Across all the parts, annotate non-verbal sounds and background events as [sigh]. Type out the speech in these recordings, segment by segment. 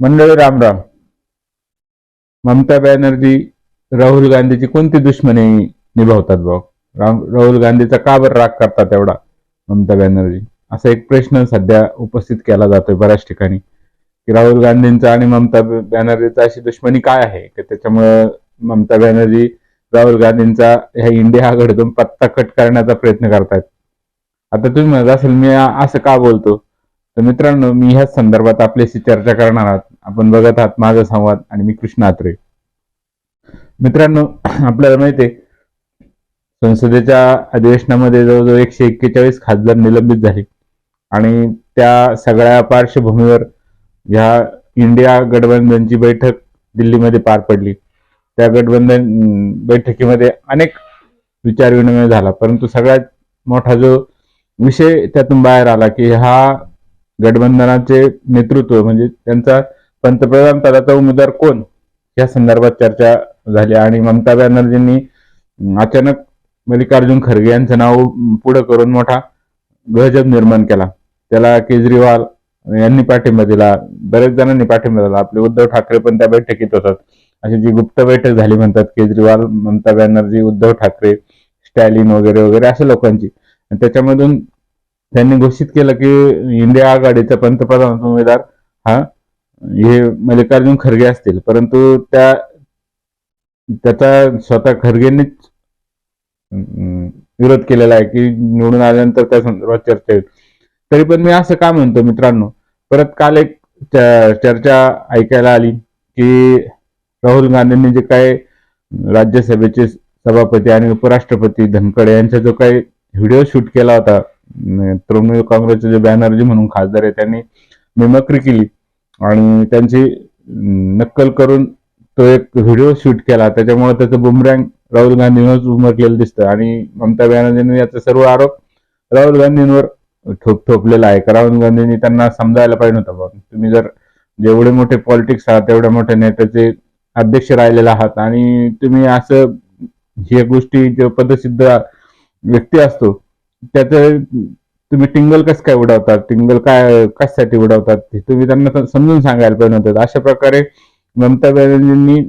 मंडळी रामराम ममता बॅनर्जी राहुल गांधीची कोणती दुश्मनी निभावतात भाऊ? राम राहुल गांधीचा का बरं राग करतात एवढा ममता बॅनर्जी? असा एक प्रश्न सध्या उपस्थित केला जातोय बऱ्याच ठिकाणी. की राहुल गांधींचा आणि ममता बॅनर्जीचा अशी दुश्मनी काय आहे? की त्याच्यामुळं ममता बॅनर्जी राहुल गांधींचा ह्या इंडिया आघाडीतून पत्ता कट करण्याचा प्रयत्न करतायत. आता तुम्ही म्हणत असेल मी असं का बोलतो? तर मित्रांनो मी ह्याच संदर्भात आपल्याशी चर्चा करणार आहात. आपण बघत आहात माझा संवाद आणि मी कृष्ण आत्रे. मित्रांनो [clears throat] आपल्याला माहिती आहे संसदेच्या अधिवेशनामध्ये जवळजवळ एकशे एक्केचाळीस खासदार निलंबित झाले. आणि त्या सगळ्या पार्श्वभूमीवर ह्या इंडिया गठबंधनची बैठक दिल्लीमध्ये पार पडली. त्या गठबंधन बैठकीमध्ये अनेक विचारविनिमय झाला. परंतु सगळ्यात मोठा जो विषय त्यातून बाहेर आला की हा गठबंधनाचे नेतृत्व म्हणजे त्यांचा पंतप्रधान पदाचा उमेदवार कोण? या संदर्भात चर्चा झाली आणि ममता बॅनर्जींनी अचानक मल्लिकार्जुन खरगे यांचं नाव पुढे करून मोठा गजब निर्माण केला. त्याला केजरीवाल यांनी पाठिंबा दिला. बरेच जणांनी पाठिंबा दिला. आपले उद्धव ठाकरे पण त्या बैठकीत होतात. अशी जी गुप्त बैठक झाली म्हणतात केजरीवाल ममता बॅनर्जी उद्धव ठाकरे स्टॅलिन वगैरे वगैरे अशा लोकांची. त्याच्यामधून त्यांनी घोषित केलं की इंडिया आघाडीचा पंतप्रधान उमेदवार हा हे मल्लिकार्जुन खरगे असतील. परंतु त्या त्याचा स्वतः खरगेंनीच विरोध केलेला आहे की निवडून आल्यानंतर त्या संदर्भात चर्चा होईल. तरी पण मी असं का म्हणतो मित्रांनो परत काल एक च- चर्चा ऐकायला आली की राहुल गांधींनी जे काय राज्यसभेचे सभापती आणि उपराष्ट्रपती धनकड यांचा जो काही व्हिडिओ शूट केला होता तृणमूल काँग्रेसचे जे बॅनर्जी म्हणून खासदार आहे त्यांनी मिमक्री केली. आणि त्यांची नक्कल करून तो एक व्हिडिओ शूट केला. त्याच्यामुळे त्याचं बुमरँग राहुल गांधींवरच उमटलेलं दिसतं. आणि ममता बॅनर्जींनी याचा सर्व आरोप राहुल गांधींवर ठोप ठोपलेला आहे. राहुल गांधींनी त्यांना समजायला पाहिजे नव्हतं. बाबा तुम्ही जर जेवढे मोठे पॉलिटिक्स आहात तेवढ्या मोठ्या नेत्याचे अध्यक्ष राहिलेले आहात आणि तुम्ही असं हे गोष्टी जे पदसिद्ध व्यक्ती असतो त्याचं तुम्ही टिंगल कसं काय उडवतात? टिंगल काय कशासाठी उडवतात? हे तुम्ही त्यांना समजून सांगायला पाहिजे नव्हतं अशा प्रकारे ममता बॅनर्जींनी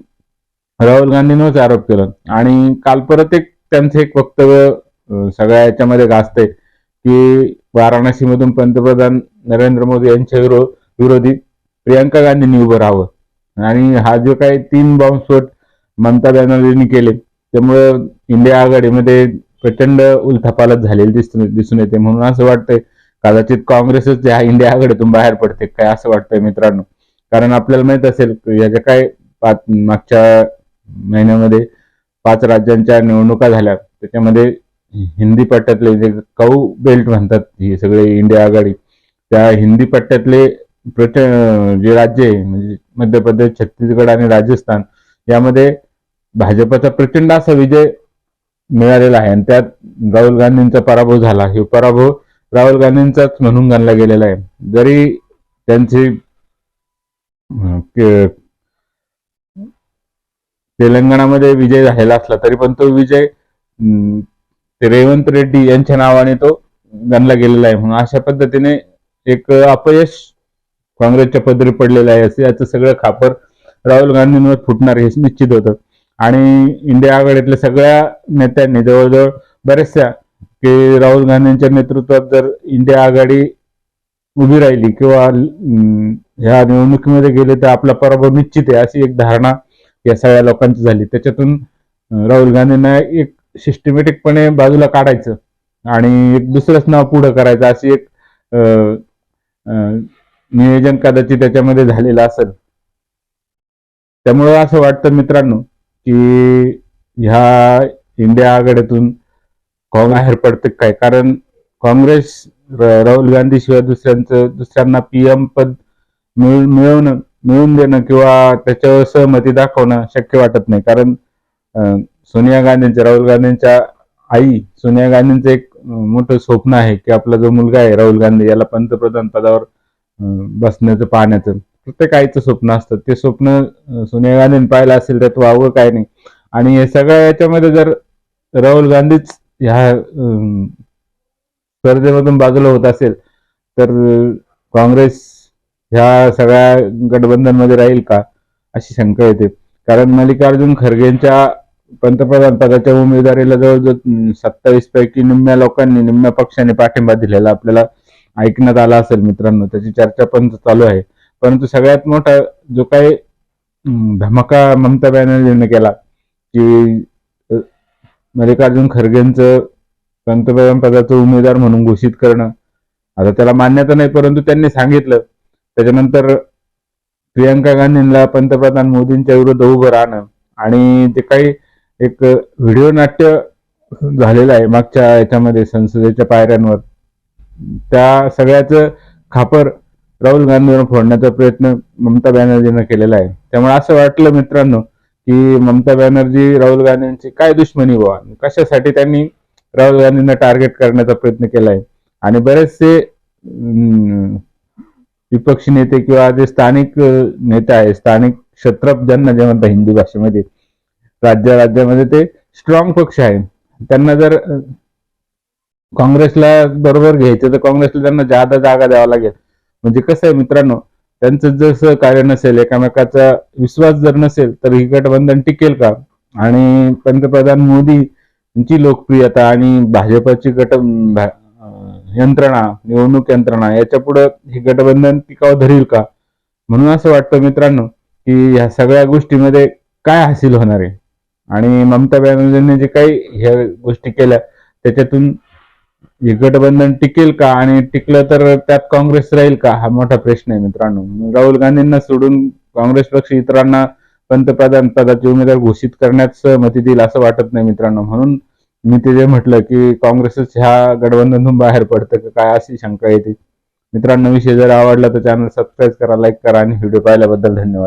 राहुल गांधींवरच आरोप केला. आणि काल परत एक त्यांचं एक वक्तव्य सगळ्या याच्यामध्ये गाजतंय की वाराणसीमधून पंतप्रधान नरेंद्र मोदी यांच्या विरो विरोधी प्रियंका गांधींनी उभं राहावं. आणि हा जो काही तीन बॉम्बस्फोट ममता बॅनर्जींनी केले त्यामुळे इंडिया आघाडीमध्ये प्रचंड उलथापालत झालेली दिसून दिसून येते. म्हणून असं वाटतंय कदाचित काँग्रेसच या इंडिया आघाडीतून बाहेर पडते. काय असं वाटतंय मित्रांनो? कारण आपल्याला माहीत असेल याच्या काय पाच मागच्या महिन्यामध्ये पाच राज्यांच्या निवडणुका झाल्या. त्याच्यामध्ये हिंदी पट्ट्यातले जे कौ बेल्ट म्हणतात हे सगळे इंडिया आघाडी त्या हिंदी पट्ट्यातले प्रच जे राज्य आहे म्हणजे मध्य प्रदेश छत्तीसगड आणि राजस्थान यामध्ये भाजपचा प्रचंड असा विजय मिळालेला आहे. आणि त्यात राहुल गांधींचा पराभव झाला. हे पराभव राहुल गांधींचाच म्हणून गणला गेलेला आहे. जरी त्यांची तेलंगणामध्ये विजय झालेला असला तरी पण तो विजय रेवंत रेड्डी यांच्या नावाने तो गणला गेलेला आहे. म्हणून अशा पद्धतीने एक अपयश काँग्रेसच्या पदरी पडलेलं आहे. असं याचं सगळं खापर राहुल गांधींवर फुटणार हे निश्चित होतं. आणि इंडिया आघाडीतल्या सगळ्या नेत्यांनी जवळजवळ बऱ्याचशा की राहुल गांधींच्या नेतृत्वात जर इंडिया आघाडी उभी राहिली किंवा ह्या निवडणुकीमध्ये गेले तर आपला पराभव निश्चित आहे अशी एक धारणा या सगळ्या लोकांची झाली. त्याच्यातून राहुल गांधींना एक सिस्टमॅटिकपणे बाजूला काढायचं आणि एक दुसरंच नाव पुढं करायचं अशी एक नियोजन कदाचित त्याच्यामध्ये झालेलं असेल. त्यामुळं असं वाटतं मित्रांनो की ह्या इंडिया आघाडीतून काँग्रेस बाहेर पडते काय? कारण काँग्रेस राहुल गांधी शिवाय दुसऱ्यांचं दुसऱ्यांना पीएम पद मिळून मिळवणं मिळवून देणं किंवा त्याच्यावर सहमती दाखवणं शक्य वाटत नाही. कारण सोनिया गांधींच्या राहुल गांधींच्या आई सोनिया गांधींचं एक मोठं स्वप्न आहे की आपला जो मुलगा आहे राहुल गांधी याला पंतप्रधान पदावर बसण्याचं पाहण्याचं. प्रत्येकाईचं स्वप्न असतं. ते स्वप्न अं, सोनिया पाहिलं असेल त्यात वावं काय नाही. आणि हे सगळ्या याच्यामध्ये जर राहुल गांधीच ह्या स्पर्धेमधून बाजूला होत असेल तर काँग्रेस ह्या सगळ्या गठबंधनमध्ये राहील का? अशी शंका येते. कारण मल्लिकार्जुन खरगेंच्या पंतप्रधान पदाच्या उमेदवारीला जवळजवळ सत्तावीस पैकी निम्म्या लोकांनी निम्म्या पक्षाने पाठिंबा दिलेला आपल्याला ऐकण्यात आला असेल मित्रांनो. त्याची चर्चा पण चालू आहे. परंतु सगळ्यात मोठा जो काही धमाका ममता बॅनर्जीने केला की मल्लिकार्जुन खरगेंचं पंतप्रधान पदाचं उमेदवार म्हणून घोषित करणं. आता त्याला मान्यता नाही परंतु त्यांनी सांगितलं. त्याच्यानंतर प्रियंका गांधींना पंतप्रधान मोदींच्या विरुद्ध उभं राहणं आणि ते काही एक व्हिडिओ नाट्य झालेलं आहे मागच्या याच्यामध्ये संसदेच्या पायऱ्यांवर. त्या सगळ्याचं खापर राहुल गांधींवर फोडण्याचा प्रयत्न ममता बॅनर्जीनं केलेला आहे. त्यामुळे असं वाटलं मित्रांनो की ममता बॅनर्जी राहुल गांधींची काय दुश्मनी बुवा? कशासाठी त्यांनी राहुल गांधींना टार्गेट करण्याचा प्रयत्न केलाय आणि बरेचसे विपक्षी नेते किंवा जे स्थानिक नेते आहे स्थानिक क्षत्रप ज्यांना जे म्हणतात हिंदी भाषेमध्ये राज्य राज्यामध्ये ते स्ट्रॉंग पक्ष आहे त्यांना जर काँग्रेसला बरोबर घ्यायचं तर काँग्रेसला त्यांना जादा जागा द्यावा लागेल. म्हणजे कसं आहे मित्रांनो त्यांचं जसं कार्य नसेल एकामेकाचा विश्वास जर नसेल तर ही गठबंधन टिकेल का? आणि पंतप्रधान मोदी यांची लोकप्रियता आणि भाजपची गट यंत्रणा निवडणूक यंत्रणा याच्यापुढे हे गठबंधन टिकाव धरील का? म्हणून असं वाटतं मित्रांनो की ह्या सगळ्या गोष्टीमध्ये काय हासिल होणार आहे? आणि ममता बॅनर्जींनी जे काही ह्या गोष्टी केल्या त्याच्यातून हे गठबंधन टिकेल का? आणि टिकलं तर त्यात काँग्रेस राहील का? हा मोठा प्रश्न आहे मित्रांनो. राहुल गांधींना सोडून काँग्रेस पक्ष इतरांना पंतप्रधान पदाचे उमेदवार घोषित करण्यात सहमती देईल असं वाटत नाही मित्रांनो. म्हणून मी ते जे म्हटलं की काँग्रेसच ह्या गठबंधनातून बाहेर पडतं का? काय अशी शंका येते? मित्रांनो विषय जर आवडला तर चॅनल सबस्क्राईब करा लाईक करा आणि व्हिडिओ पाहिल्याबद्दल धन्यवाद.